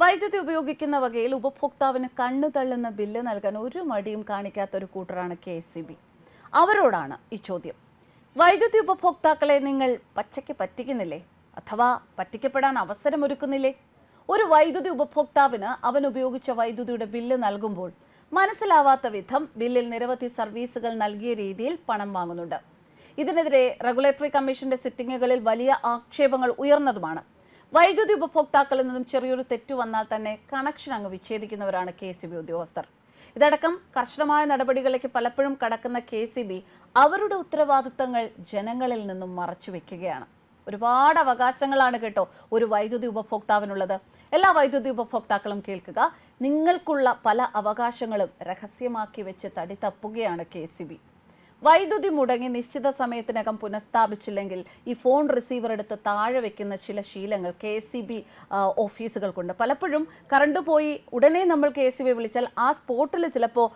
വൈദ്യുതി ഉപയോഗിക്കുന്ന വകയിൽ ഉപഭോക്താവിന് കണ്ണു തള്ളുന്ന ബില്ല് നൽകാൻ ഒരു മടിയും കാണിക്കാത്ത ഒരു കൂട്ടറാണ് കെ അവരോടാണ് ഈ ചോദ്യം. വൈദ്യുതി ഉപഭോക്താക്കളെ നിങ്ങൾ പച്ചയ്ക്ക് പറ്റിക്കുന്നില്ലേ? അഥവാ പറ്റിക്കപ്പെടാൻ അവസരം ഒരുക്കുന്നില്ലേ ഒരു വൈദ്യുതി ഉപഭോക്താവിന് അവൻ ഉപയോഗിച്ച വൈദ്യുതിയുടെ ബില്ല് നൽകുമ്പോൾ മനസ്സിലാവാത്ത വിധം ബില്ലിൽ നിരവധി സർവീസുകൾ നൽകിയ രീതിയിൽ പണം വാങ്ങുന്നുണ്ട്. ഇതിനെതിരെ റെഗുലേറ്ററി കമ്മീഷന്റെ സിറ്റിംഗുകളിൽ വലിയ ആക്ഷേപങ്ങൾ ഉയർന്നതുമാണ്. വൈദ്യുതി ഉപഭോക്താക്കളിൽ നിന്നും ചെറിയൊരു തെറ്റു വന്നാൽ തന്നെ കണക്ഷൻ അങ്ങ് വിച്ഛേദിക്കുന്നവരാണ് കെ സി ബി ഉദ്യോഗസ്ഥർ. ഇതടക്കം കർശനമായ നടപടികളിലേക്ക് പലപ്പോഴും കടക്കുന്ന കെ സി ബി അവരുടെ ഉത്തരവാദിത്തങ്ങൾ ജനങ്ങളിൽ നിന്നും മറച്ചു വെക്കുകയാണ്. ഒരുപാട് അവകാശങ്ങളാണ് കേട്ടോ ഒരു വൈദ്യുതി ഉപഭോക്താവിനുള്ളത്. എല്ലാ വൈദ്യുതി ഉപഭോക്താക്കളും കേൾക്കുക നിങ്ങൾക്കുള്ള പല അവകാശങ്ങളും രഹസ്യമാക്കി വെച്ച് തടി തപ്പുകയാണ് കെ സി ബി. വൈദ്യുതി മുടങ്ങി നിശ്ചിത സമയത്തിനകം പുനഃസ്ഥാപിച്ചില്ലെങ്കിൽ ഈ ഫോൺ റിസീവർ എടുത്ത് താഴെ വെക്കുന്ന ചില ശീലങ്ങൾ കെ സി ബി ഓഫീസുകൾക്കുണ്ട്. പലപ്പോഴും കറണ്ട് പോയി ഉടനെ നമ്മൾ കെ സി ബി വിളിച്ചാൽ ആ സ്പോട്ടിൽ ചിലപ്പോൾ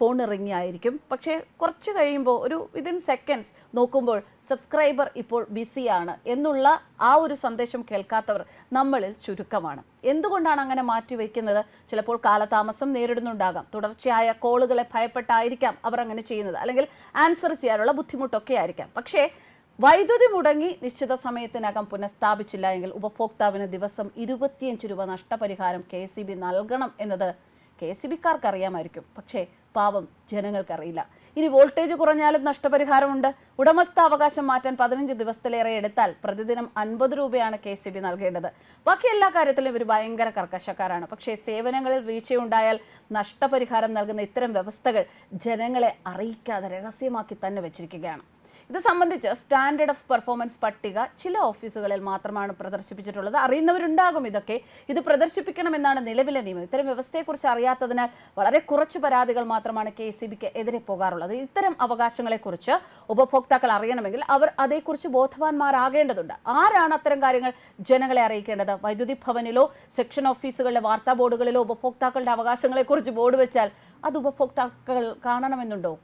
ഫോൺ ഇറങ്ങിയായിരിക്കും. പക്ഷേ കുറച്ച് കഴിയുമ്പോൾ ഒരു വിതിൻ സെക്കൻഡ്സ് നോക്കുമ്പോൾ സബ്സ്ക്രൈബർ ഇപ്പോൾ ബിസിയാണ് എന്നുള്ള ആ ഒരു സന്ദേശം കേൾക്കാത്തവർ നമ്മളിൽ ചുരുക്കമാണ്. എന്തുകൊണ്ടാണ് അങ്ങനെ മാറ്റിവെക്കുന്നത്? ചിലപ്പോൾ കാലതാമസം നേരിടുന്നുണ്ടാകാം. തുടർച്ചയായ കോളുകളെ ഭയപ്പെട്ടായിരിക്കാം അവർ അങ്ങനെ ചെയ്യുന്നത്. അല്ലെങ്കിൽ ആൻസർ ചെയ്യാനുള്ള ബുദ്ധിമുട്ടൊക്കെ ആയിരിക്കാം. പക്ഷേ വൈദ്യുതി മുടങ്ങി നിശ്ചിത സമയത്തിനകം പുനഃസ്ഥാപിച്ചില്ല എങ്കിൽ ഉപഭോക്താവിന് ദിവസം ഇരുപത്തിയഞ്ച് രൂപ നഷ്ടപരിഹാരം കെ സി ബി നൽകണം എന്നത് കെ സി ബിക്കാർക്ക് അറിയാമായിരിക്കും പക്ഷേ പാവം ജനങ്ങൾക്കറിയില്ല. ഇനി വോൾട്ടേജ് കുറഞ്ഞാലും നഷ്ടപരിഹാരമുണ്ട്. ഉടമസ്ഥാവകാശം മാറ്റാൻ പതിനഞ്ച് ദിവസത്തിലേറെ എടുത്താൽ പ്രതിദിനം അൻപത് രൂപയാണ് കെ സി ബി നൽകേണ്ടത്. ബാക്കി എല്ലാ കാര്യത്തിലും ഇവർ ഭയങ്കര കർക്കശക്കാരാണ്. പക്ഷേ സേവനങ്ങളിൽ വീഴ്ചയുണ്ടായാൽ നഷ്ടപരിഹാരം നൽകുന്ന ഇത്തരം വ്യവസ്ഥകൾ ജനങ്ങളെ അറിയിക്കാതെ രഹസ്യമാക്കി തന്നെ വെച്ചിരിക്കുകയാണ്. ഇത് സംബന്ധിച്ച് സ്റ്റാൻഡേർഡ് ഓഫ് പെർഫോമൻസ് പട്ടിക ചില ഓഫീസുകളിൽ മാത്രമാണ് പ്രദർശിപ്പിച്ചിട്ടുള്ളത്. അറിയുന്നവരുണ്ടാകും ഇതൊക്കെ. ഇത് പ്രദർശിപ്പിക്കണമെന്നാണ് നിലവിലെ നിയമം. ഇത്തരം വ്യവസ്ഥയെക്കുറിച്ച് അറിയാത്തതിനാൽ വളരെ കുറച്ച് പരാതികൾ മാത്രമാണ് കെ സി ബിക്ക് എതിരെ പോകാറുള്ളത്. ഇത്തരം അവകാശങ്ങളെക്കുറിച്ച് ഉപഭോക്താക്കൾ അറിയണമെങ്കിൽ അവർ അതേക്കുറിച്ച് ബോധവാന്മാരാകേണ്ടതുണ്ട്. ആരാണ് അത്തരം കാര്യങ്ങൾ ജനങ്ങളെ അറിയിക്കേണ്ടത്? വൈദ്യുതി ഭവനിലോ സെക്ഷൻ ഓഫീസുകളിലെ വാർത്താ ബോർഡുകളിലോ ഉപഭോക്താക്കളുടെ അവകാശങ്ങളെക്കുറിച്ച് ബോർഡ് വെച്ചാൽ അത് ഉപഭോക്താക്കൾ കാണണമെന്നുണ്ടോ?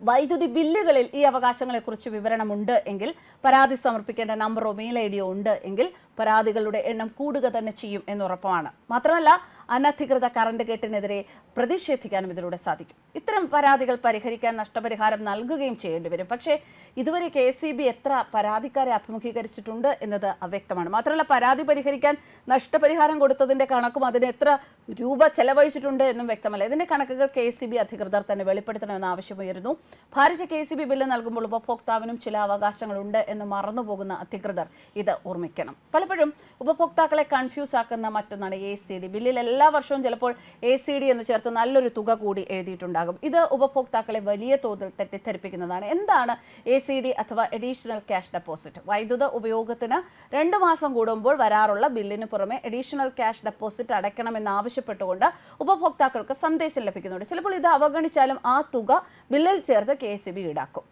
വൈദ്യുതി ബില്ലുകളിൽ ഈ അവകാശങ്ങളെക്കുറിച്ച് വിവരണമുണ്ട് എങ്കിൽ പരാതി സമർപ്പിക്കേണ്ട നമ്പറോ മെയിൽ ഐ ഡിയോ ഉണ്ട് എങ്കിൽ പരാതികളുടെ എണ്ണം കൂടുക തന്നെ ചെയ്യും എന്നുറപ്പാണ് മാത്രമല്ല അനധികൃത കറണ്ട് കെട്ടിനെതിരെ പ്രതിഷേധിക്കാനും ഇതിലൂടെ സാധിക്കും. ഇത്തരം പരാതികൾ പരിഹരിക്കാൻ നഷ്ടപരിഹാരം നൽകുകയും ചെയ്യേണ്ടി വരും. പക്ഷേ ഇതുവരെ കെ സി ബി എത്ര പരാതിക്കാരെ അഭിമുഖീകരിച്ചിട്ടുണ്ട് എന്നത് അവ്യക്തമാണ്. മാത്രമല്ല പരാതി പരിഹരിക്കാൻ നഷ്ടപരിഹാരം കൊടുത്തതിന്റെ കണക്കും അതിന് എത്ര രൂപ ചെലവഴിച്ചിട്ടുണ്ട് എന്നും വ്യക്തമല്ല. ഇതിന്റെ കണക്കുകൾ കെ സി ബി അധികൃതർ തന്നെ വെളിപ്പെടുത്തണമെന്ന് ആവശ്യമുയരുന്നു. ഭാരിച്ച കെ സി ബി ബില്ല് നൽകുമ്പോൾ ഉപഭോക്താവിനും ചില അവകാശങ്ങളുണ്ട് എന്ന് മറന്നുപോകുന്ന അധികൃതർ ഇത് ഓർമ്മിക്കണം. പലപ്പോഴും ഉപഭോക്താക്കളെ കൺഫ്യൂസ് ആക്കുന്ന മറ്റൊന്നാണ് എ സി ഡി. ബില്ലിൽ എല്ലാ വർഷവും ചിലപ്പോൾ എ സി ഡി എന്ന് ചേർത്ത് നല്ലൊരു തുക കൂടി എഴുതിയിട്ടുണ്ടാകും. ഇത് ഉപഭോക്താക്കളെ വലിയ തോതിൽ തെറ്റിദ്ധരിപ്പിക്കുന്നതാണ്. എന്താണ് എ സി ഡി അഥവാ അഡീഷണൽ ക്യാഷ് ഡെപ്പോസിറ്റ് വൈദ്യുത ഉപയോഗത്തിന് രണ്ട് മാസം കൂടുമ്പോൾ വരാറുള്ള ബില്ലിന് പുറമെ അഡീഷണൽ ക്യാഷ് ഡെപ്പോസിറ്റ് അടയ്ക്കണമെന്ന് ആവശ്യപ്പെട്ടുകൊണ്ട് ഉപഭോക്താക്കൾക്ക് സന്ദേശം ലഭിക്കുന്നുണ്ട്. ചിലപ്പോൾ ഇത് അവഗണിച്ചാലും ആ തുക ബില്ലിൽ ചേർത്ത് കെ ഈടാക്കും.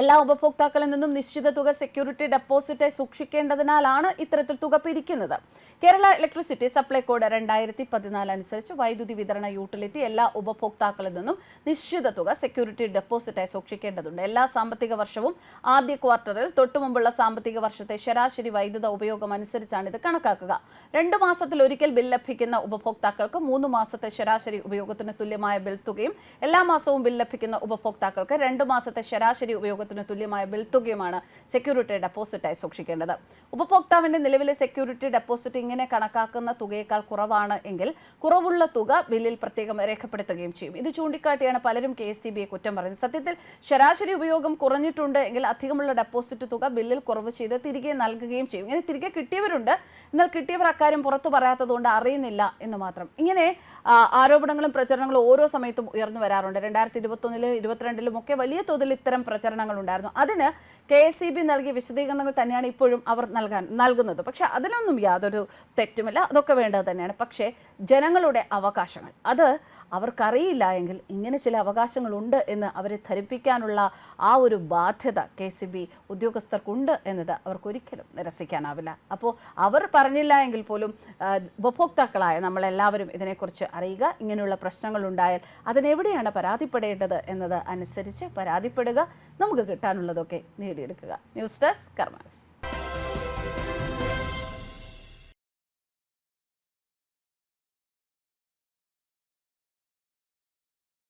എല്ലാ ഉപഭോക്താക്കളിൽ നിന്നും നിശ്ചിത തുക സെക്യൂരിറ്റി ഡെപ്പോസിറ്റായി സൂക്ഷിക്കേണ്ടതിനാലാണ് ഇത്തരത്തിൽ തുക പിരിക്കുന്നത്. കേരള ഇലക്ട്രിസിറ്റി സപ്ലൈ കോഡ് രണ്ടായിരത്തി പതിനാല് അനുസരിച്ച് വൈദ്യുതി വിതരണ യൂട്ടിലിറ്റി എല്ലാ ഉപഭോക്താക്കളിൽ നിന്നും നിശ്ചിത തുക സെക്യൂരിറ്റി ഡെപ്പോസിറ്റായി സൂക്ഷിക്കേണ്ടതുണ്ട്. എല്ലാ സാമ്പത്തിക വർഷവും ആദ്യ ക്വാർട്ടറിൽ തൊട്ടുമുമ്പുള്ള സാമ്പത്തിക വർഷത്തെ ശരാശരി വൈദ്യുത ഉപയോഗം അനുസരിച്ചാണ് ഇത് കണക്കാക്കുക. രണ്ടു മാസത്തിൽ ഒരിക്കൽ ബിൽ ലഭിക്കുന്ന ഉപഭോക്താക്കൾക്ക് മൂന്ന് മാസത്തെ ശരാശരി ഉപയോഗത്തിന് തുല്യമായ ബിൽ തുകയും എല്ലാ മാസവും ബിൽ ലഭിക്കുന്ന ഉപഭോക്താക്കൾക്ക് രണ്ട് മാസത്തെ ശരാശരി ഉപയോഗത്തിന് തുല്യമായ വെളുത്തുകയുമാണ് തുകയുമാണ് സെക്യൂരിറ്റി ഡെപ്പോസിറ്റായി സൂക്ഷിക്കേണ്ടത്. ഉപഭോക്താവിന്റെ നിലവിലെ സെക്യൂരിറ്റി ഡെപ്പോസിറ്റ് ഇങ്ങനെ കണക്കാക്കുന്ന തുകയേക്കാൾ കുറവാണ് എങ്കിൽ കുറവുള്ള തുക ബില്ലിൽ പ്രത്യേകം രേഖപ്പെടുത്തുകയും ചെയ്യും. ഇത് ചൂണ്ടിക്കാട്ടിയാണ് പലരും കെ എസ് കുറ്റം പറയുന്നത്. സത്യത്തിൽ ശരാശരി ഉപയോഗം കുറഞ്ഞിട്ടുണ്ട് എങ്കിൽ അധികമുള്ള ഡെപ്പോസിറ്റ് തുക ബില്ലിൽ കുറവ് ചെയ്ത് തിരികെ നൽകുകയും ചെയ്യും. ഇങ്ങനെ തിരികെ കിട്ടിയവരുണ്ട്. എന്നാൽ കിട്ടിയവർ അക്കാര്യം പുറത്തു പറയാത്തതുകൊണ്ട് അറിയുന്നില്ല എന്ന് മാത്രം. ഇങ്ങനെ ആരോപണങ്ങളും പ്രചരണങ്ങളും ഓരോ സമയത്തും ഉയർന്നു വരാറുണ്ട്. രണ്ടായിരത്തി ഇരുപത്തൊന്നിലും ഇരുപത്തിരണ്ടിലും ഒക്കെ വലിയ തോതിൽ ഇത്തരം പ്രചരണങ്ങൾ ഉണ്ടായിരുന്നു. അതിന് കെ എസ് ഇ ബി നൽകിയ വിശദീകരണങ്ങൾ തന്നെയാണ് ഇപ്പോഴും അവർ നൽകാൻ നൽകുന്നത്. പക്ഷെ അതിനൊന്നും യാതൊരു തെറ്റുമില്ല. അതൊക്കെ വേണ്ടത് തന്നെയാണ്. പക്ഷേ ജനങ്ങളുടെ അവകാശങ്ങൾ. അത് അവർക്കറിയില്ല എങ്കിൽ ഇങ്ങനെ ചില അവകാശങ്ങളുണ്ട് എന്ന് അവരെ ധരിപ്പിക്കാനുള്ള ആ ഒരു ബാധ്യത കെ സി ബി ഉദ്യോഗസ്ഥർക്കുണ്ട് എന്നത് അവർക്കൊരിക്കലും നിരസിക്കാനാവില്ല. അപ്പോൾ അവർ പറഞ്ഞില്ല എങ്കിൽ പോലും ഉപഭോക്താക്കളായ നമ്മളെല്ലാവരും ഇതിനെക്കുറിച്ച് അറിയുക ഇങ്ങനെയുള്ള പ്രശ്നങ്ങൾ ഉണ്ടായാൽ അതിനെവിടെയാണ് പരാതിപ്പെടേണ്ടത് എന്നത് അനുസരിച്ച് പരാതിപ്പെടുക നമുക്ക് കിട്ടാനുള്ളതൊക്കെ നേടിയെടുക്കുക. News desk karmas